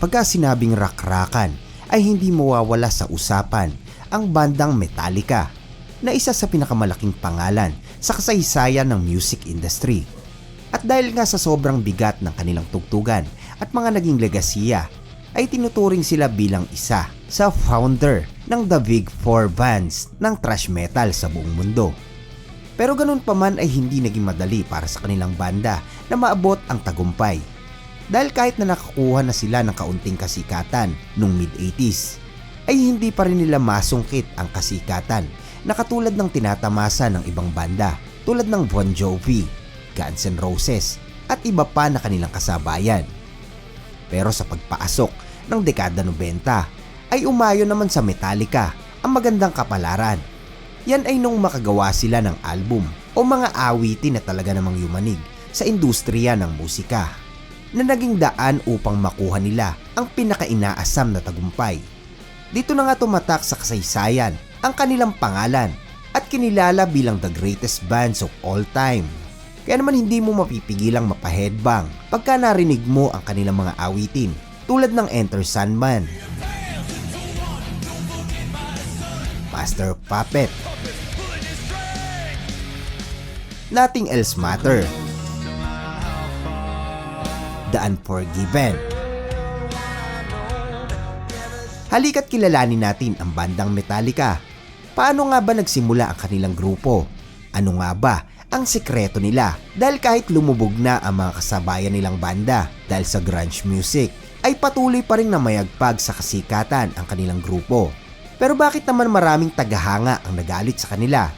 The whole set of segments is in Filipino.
Pagka sinabing rakrakan ay hindi mawawala sa usapan ang bandang Metallica na isa sa pinakamalaking pangalan sa kasaysayan ng music industry. At dahil nga sa sobrang bigat ng kanilang tugtugan at mga naging legasiya, ay tinuturing sila bilang isa sa founder ng The Big Four bands ng thrash metal sa buong mundo. Pero ganun pa man ay hindi naging madali para sa kanilang banda na maabot ang tagumpay. Dahil kahit na nakakuha na sila ng kaunting kasikatan noong mid-80s, ay hindi pa rin nila masungkit ang kasikatan na katulad ng tinatamasa ng ibang banda tulad ng Bon Jovi, Guns N' Roses at iba pa na kanilang kasabayan. Pero sa pagpaasok ng dekada 90 ay umayo naman sa Metallica ang magandang kapalaran. Yan ay nung makagawa sila ng album o mga awitin na talaga namang yumanig sa industriya ng musika na naging daan upang makuha nila ang pinakainaasam na tagumpay. Dito na nga tumatak sa kasaysayan ang kanilang pangalan at kinilala bilang the greatest bands of all time. Kaya naman hindi mo mapipigilang mapaheadbang pagka narinig mo ang kanilang mga awitin tulad ng Enter Sandman, Master Puppet, Nothing Else Matter, The Unforgiven. Halika't kilalanin natin ang bandang Metallica. Paano nga ba nagsimula ang kanilang grupo? Ano nga ba ang sekreto nila? Dahil kahit lumubog na ang mga kasabayan nilang banda dahil sa grunge music, ay patuloy pa rin na mayagpag sa kasikatan ang kanilang grupo. Pero bakit naman maraming tagahanga ang nagalit sa kanila?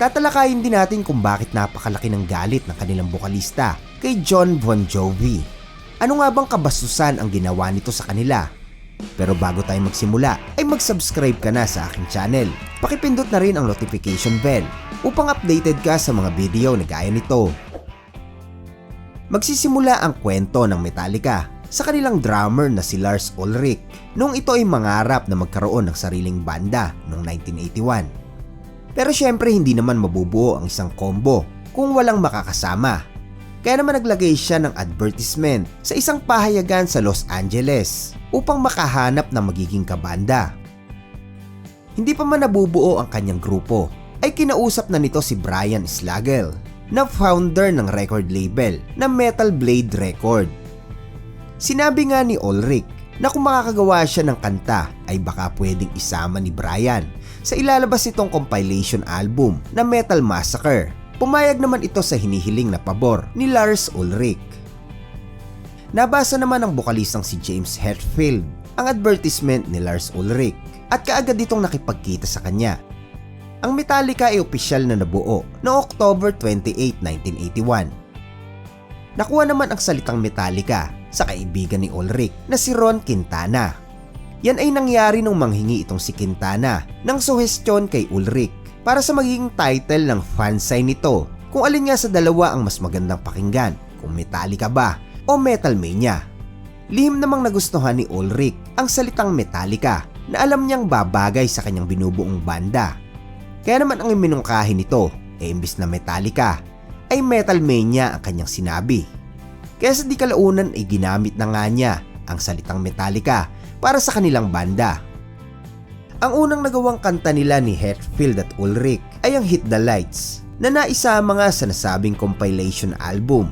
Tatalakayin din natin kung bakit napakalaki ng galit ng kanilang bokalista kay John Bon Jovi. Ano nga bang kabastusan ang ginawa nito sa kanila? Pero bago tayo magsimula, ay mag-subscribe ka na sa aking channel. Pakipindot na rin ang notification bell upang updated ka sa mga video na gaya nito. Magsisimula ang kwento ng Metallica sa kanilang drummer na si Lars Ulrich nung ito ay mangarap na magkaroon ng sariling banda noong 1981. Pero syempre hindi naman mabubuo ang isang combo kung walang makakasama. Kaya naman naglagay siya ng advertisement sa isang pahayagan sa Los Angeles upang makahanap ng magiging kabanda. Hindi pa man nabubuo ang kanyang grupo ay kinausap na nito si Brian Slagel na founder ng record label na Metal Blade Record. Sinabi nga ni Ulrich na kung makakagawa siya ng kanta ay baka pwedeng isama ni Brian sa ilalabas nitong compilation album na Metal Massacre. Pumayag naman ito sa hinihiling na pabor ni Lars Ulrich. Nabasa naman ng bokalistang si James Hetfield ang advertisement ni Lars Ulrich at kaagad ditong nakipagkita sa kanya. Ang Metallica ay opisyal na nabuo noong October 28, 1981. Nakuha naman ang salitang Metallica sa kaibigan ni Ulrich na si Ron Quintana. Yan ay nangyari nung manghingi itong si Quintana ng suhestyon kay Ulrich para sa magiging title ng fansign nito kung alin nga sa dalawa ang mas magandang pakinggan, kung Metallica ba o Metal Mania. Lihim namang nagustuhan ni Ulrich ang salitang Metallica na alam niyang babagay sa kanyang binubuong banda. Kaya naman ang iminungkahi nito, eh imbis na Metallica, ay Metal Mania ang kanyang sinabi. Kaya sa di kalaunan ay ginamit na nga niya ang salitang Metallica para sa kanilang banda. Ang unang nagawang kanta nila ni Hetfield at Ulrich ay ang Hit the Lights na naisama nga sa nasabing compilation album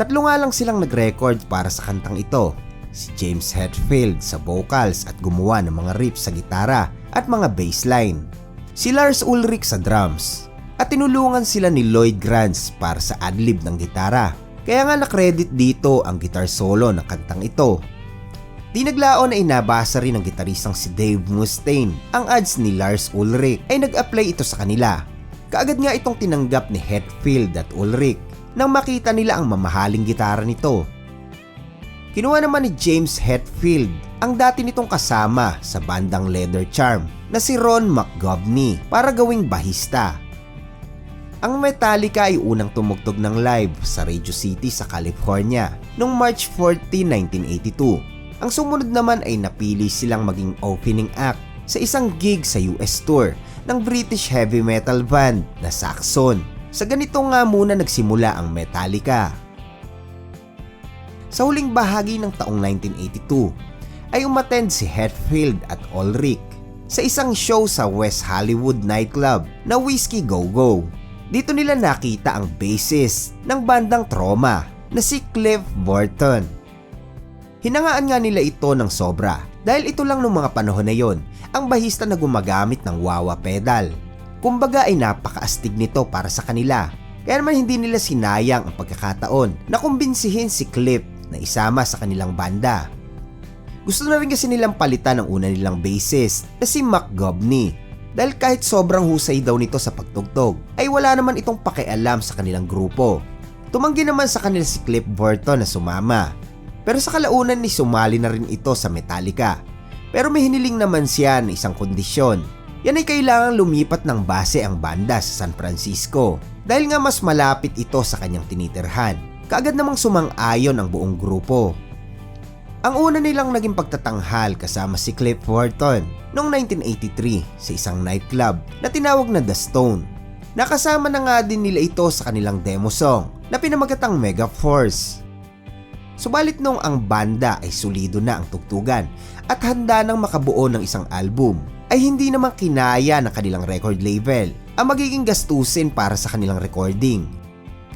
Tatlo nga lang silang nag-record para sa kantang ito. Si James Hetfield sa vocals at gumawa ng mga riffs sa gitara at mga bassline. Si Lars Ulrich sa drums. At tinulungan sila ni Lloyd Grants para sa adlib ng gitara. Kaya nga na-credit dito ang guitar solo ng kantang ito. Di naglaon ay nabasa rin ng gitaristang si Dave Mustaine. Ang ads ni Lars Ulrich ay nag-apply ito sa kanila. Kaagad nga itong tinanggap ni Hetfield at Ulrich nang makita nila ang mamahaling gitara nito. Kinuha naman ni James Hetfield ang dati nitong kasama sa bandang Leather Charm na si Ron McGovney para gawing bahista. Ang Metallica ay unang tumugtog ng live sa Radio City sa California noong March 14, 1982. Ang sumunod naman ay napili silang maging opening act sa isang gig sa US tour ng British heavy metal band na Saxon. Sa ganito nga muna nagsimula ang Metallica. Sa huling bahagi ng taong 1982, ay umattend si Hetfield at Ulrich sa isang show sa West Hollywood nightclub na Whiskey Go Go. Dito nila nakita ang bassist ng bandang Trauma na si Cliff Burton. Hinangaan nga nila ito ng sobra dahil ito lang noong mga panahon na yon ang bahista na gumagamit ng wawa pedal. Kumbaga ay napakaastig nito para sa kanila. Kaya naman hindi nila sinayang ang pagkakataon na kumbinsihin si Cliff na isama sa kanilang banda. Gusto na rin kasi nilang palitan ang una nilang bassist na si Mac Gobney dahil kahit sobrang husay daw nito sa pagtugtog ay wala naman itong pakialam sa kanilang grupo. Tumanggi naman sa kanila si Cliff Burton na sumama pero sa kalaunan ni sumali na rin ito sa Metallica. Pero may hiniling naman siya na isang kondisyon. Yan ay kailangang lumipat ng base ang banda sa San Francisco dahil nga mas malapit ito sa kanyang tinitirhan. Kaagad namang sumang-ayon ang buong grupo. Ang una nilang naging pagtatanghal kasama si Cliff Wharton noong 1983 sa isang nightclub na tinawag na The Stone. Nakasama na nga din nila ito sa kanilang demo song na pinamagatang Mega Force. Subalit nung ang banda ay solido na ang tugtugan at handa nang makabuo ng isang album, ay hindi naman kinaya ng kanilang record label ang magiging gastusin para sa kanilang recording.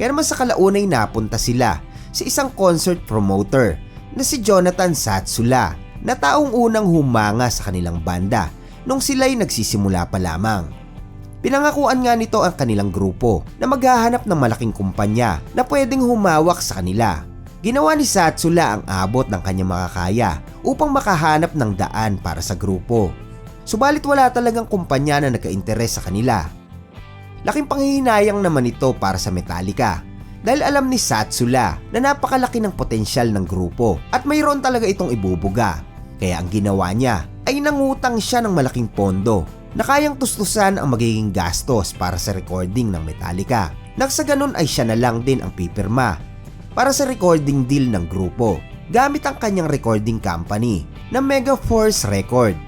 Kaya naman sa kalaunay napunta sila sa isang concert promoter na si Jonathan Satsula na taong unang humanga sa kanilang banda nung sila'y nagsisimula pa lamang. Pinangakuan nga nito ang kanilang grupo na maghahanap ng malaking kumpanya na pwedeng humawak sa kanila Ginawa ni Satsula ang abot ng kanyang makakaya upang makahanap ng daan para sa grupo. Subalit wala talagang kumpanya na nagka-interes sa kanila. Laking panghihinayang naman ito para sa Metallica dahil alam ni Satsula na napakalaki ng potensyal ng grupo at mayroon talaga itong ibubuga. Kaya ang ginawa niya ay nangutang siya ng malaking pondo na kayang tustusan ang magiging gastos para sa recording ng Metallica. Nang sa ay siya na lang din ang pipirma para sa recording deal ng grupo gamit ang kanyang recording company na Mega Force Record.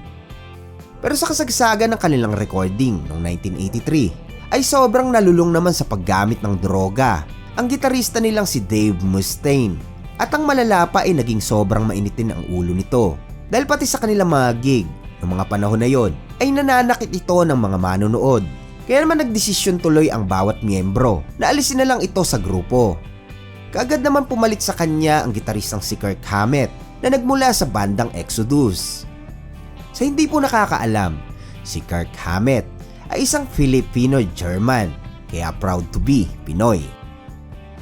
Pero sa kasagsagan ng kanilang recording noong 1983 ay sobrang nalulung naman sa paggamit ng droga ang gitarista nilang si Dave Mustaine at ang malala pa ay naging sobrang mainitin ang ulo nito dahil pati sa kanilang mga gig noong mga panahon na yon ay nananakit ito ng mga manonood. Kaya naman nagdesisyon tuloy ang bawat miyembro na alisin na lang ito sa grupo Kaagad naman pumalit sa kanya ang gitaristang si Kirk Hammett na nagmula sa bandang Exodus. Sa hindi po nakakaalam, si Kirk Hammett ay isang Filipino-German kaya proud to be Pinoy.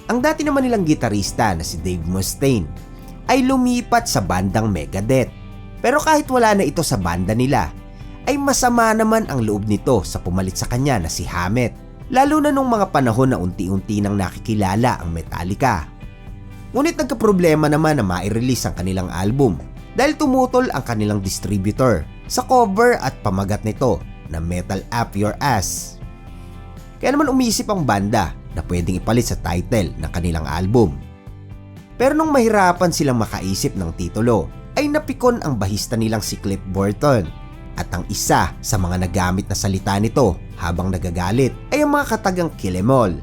Ang dati naman nilang gitarista na si Dave Mustaine ay lumipat sa bandang Megadeth. Pero kahit wala na ito sa banda nila, ay masama naman ang loob nito sa pumalit sa kanya na si Hammett lalo na nung mga panahon na unti-unti nang nakikilala ang Metallica. Ngunit nagkaproblema naman na mai-release ang kanilang album dahil tumutol ang kanilang distributor sa cover at pamagat nito na Metal Up Your Ass. Kaya naman umisip ang banda na pwedeng ipalit sa title ng kanilang album. Pero nung mahirapan silang makaisip ng titulo, ay napikon ang bahista nilang si Cliff Burton at ang isa sa mga nagamit na salita nito habang nagagalit ay ang mga katagang kilemol.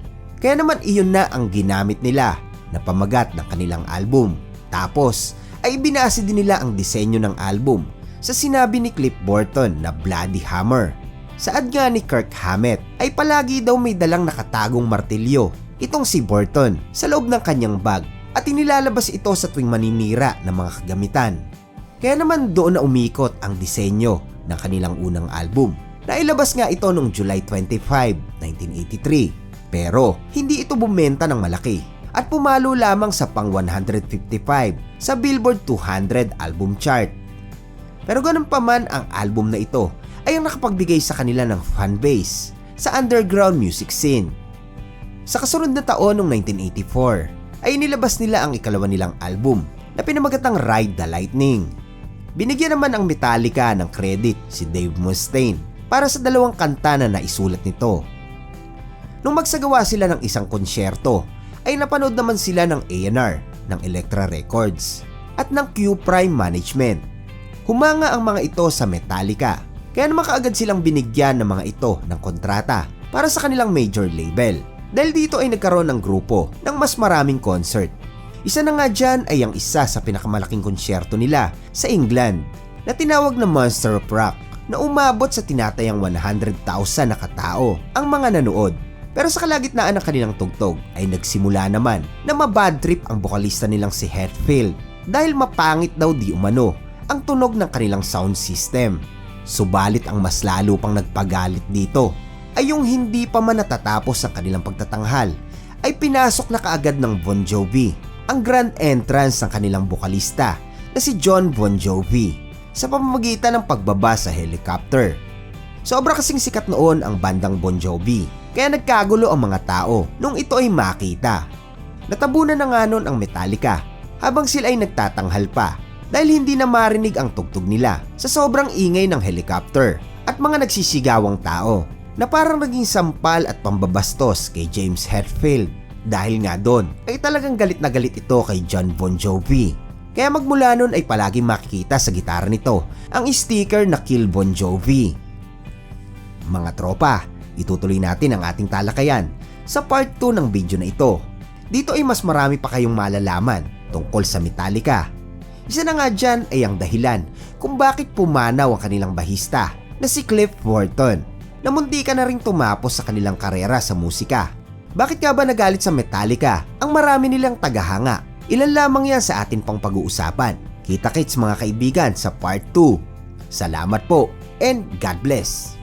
Kaya naman iyon na ang ginamit nila na pamagat ng kanilang album. Tapos ay binase din nila ang disenyo ng album sa sinabi ni Cliff Burton na Bloody Hammer. Saad nga ni Kirk Hammett ay palagi daw may dalang nakatagong martilyo itong si Burton sa loob ng kanyang bag at inilalabas ito sa tuwing maninira ng mga kagamitan. Kaya naman doon na umikot ang disenyo ng kanilang unang album. Nailabas nga ito noong July 25, 1983. Pero hindi ito bumenta ng malaki at pumalo lamang sa pang 155 sa Billboard 200 album chart. Pero ganun pa man ang album na ito ay ang nakapagbigay sa kanila ng fanbase sa underground music scene. Sa kasunod na taon noong 1984 ay nilabas nila ang ikalawa nilang album na pinamagatang Ride the Lightning Binigyan naman ang Metallica ng credit si Dave Mustaine para sa dalawang kanta na naisulat nito. Nung magsagawa sila ng isang konsyerto, ay napanood naman sila ng A&R ng Elektra Records at ng Q Prime Management. Humanga ang mga ito sa Metallica, kaya naman kaagad silang binigyan ng mga ito ng kontrata para sa kanilang major label. Dahil dito ay nagkaroon ng grupo ng mas maraming concert. Isa na nga dyan ay ang isa sa pinakamalaking konsyerto nila sa England na tinawag na Monster of Rock na umabot sa tinatayang 100,000 na katao ang mga nanood. Pero sa kalagitnaan ng kanilang tugtog ay nagsimula naman na mabad trip ang bokalista nilang si Hetfield dahil mapangit daw di umano ang tunog ng kanilang sound system. Subalit ang mas lalo pang nagpagalit dito ay yung hindi pa man natatapos ang kanilang pagtatanghal ay pinasok na kaagad ng Bon Jovi ang grand entrance ng kanilang bokalista na si John Bon Jovi sa pamamagitan ng pagbaba sa helicopter. Sobra kasing sikat noon ang bandang Bon Jovi kaya nagkagulo ang mga tao nung ito ay makita. Natabunan na nga noon ang Metallica habang sila ay nagtatanghal pa dahil hindi na marinig ang tugtog nila sa sobrang ingay ng helicopter at mga nagsisigawang tao na parang naging sampal at pambabastos kay James Hetfield. Dahil nga doon ay talagang galit na galit ito kay John Bon Jovi. Kaya magmula noon ay palaging makikita sa gitara nito ang sticker na Kill Bon Jovi. Mga tropa, itutuloy natin ang ating talakayan sa part 2 ng video na ito. Dito ay mas marami pa kayong malalaman tungkol sa Metallica. Isa na nga dyan ay ang dahilan kung bakit pumanaw ang kanilang bahista na si Cliff Burton na munti ka na rin tumapos sa kanilang karera sa musika. Bakit nga ba nagalit sa Metallica ang marami nilang tagahanga? Ilan lamang yan sa atin pang pag-uusapan. Kita-kits mga kaibigan sa part 2. Salamat po and God bless.